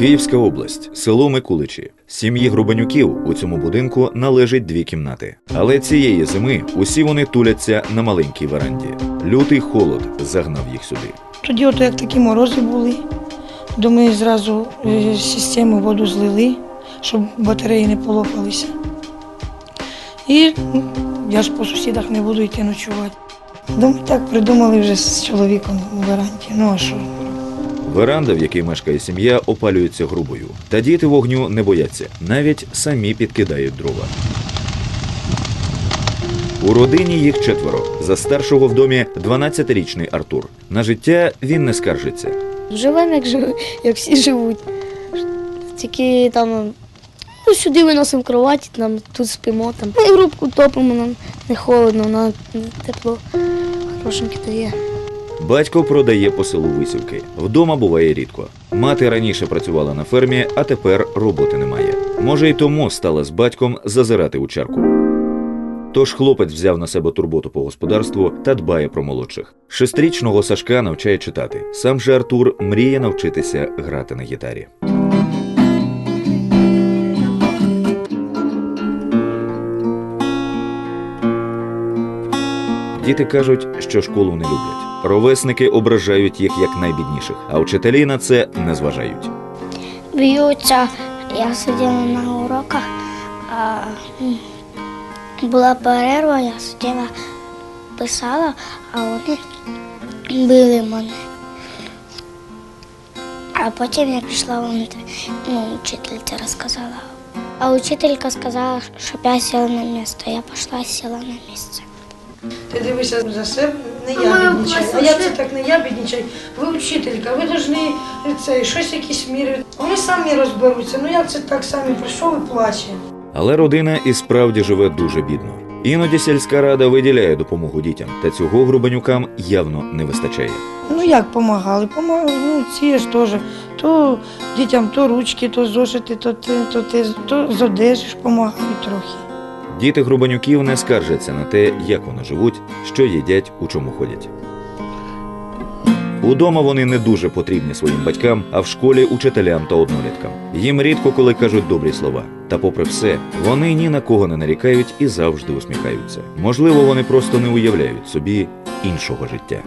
Київська область, село Микуличі. Сім'ї Грубанюків у цьому будинку належить дві кімнати. Але цієї зими усі вони туляться на маленькій веранді. Лютий холод загнав їх сюди. Тоді, ото як такі морози були, то ми зразу е, з системи воду злили, щоб батареї не полопалися. І я ж по сусідах не буду йти ночувати. Думаю, так придумали вже з чоловіком у веранді. Ну а що? Веранда, в якій мешкає сім'я, опалюється грубою. Та діти вогню не бояться, навіть самі підкидають дрова. У родині їх четверо. За старшого в домі 12-річний Артур. На життя він не скаржиться. Живемо, як, жив- як всі живуть. Тільки там ну, сюди виносимо кроваті, там тут спимо. Там. Ми грубку топимо, нам не холодно, нам тепло хорошеньке дає. Батько продає по селу висівки. Вдома буває рідко. Мати раніше працювала на фермі, а тепер роботи немає. Може, й тому стала з батьком зазирати у чарку. Тож хлопець взяв на себе турботу по господарству та дбає про молодших. Шестирічного Сашка навчає читати. Сам же Артур мріє навчитися грати на гітарі. Діти кажуть, що школу не люблять. Ровесники ображають їх як найбідніших, а вчителі на це не зважають. б'ються. Я сиділа на уроках, а була перерва, я сиділа, писала, а вони били мене. А потім я прийшла, вони, ну, учительця розказала. А учителька сказала, щоб я сіла на місце. Я пішла сіла на місце. Ти дивишся за себе, не я біднічай. А я це так не я біднічай. Ви учителька, ви повинні це, щось якісь міри. Вони самі розберуться. Ну як це так самі прийшов і плаче. Але родина і справді живе дуже бідно. Іноді сільська рада виділяє допомогу дітям, та цього грубанюкам явно не вистачає. Ну як допомагали? Помагали, ну ці ж теж. То дітям то ручки, то зошити, то те, то те, то з одежі ж допомагають трохи. Діти грубанюків не скаржаться на те, як вони живуть, що їдять, у чому ходять. Удома вони не дуже потрібні своїм батькам, а в школі учителям та одноліткам. Їм рідко коли кажуть добрі слова. Та попри все, вони ні на кого не нарікають і завжди усміхаються. Можливо, вони просто не уявляють собі іншого життя.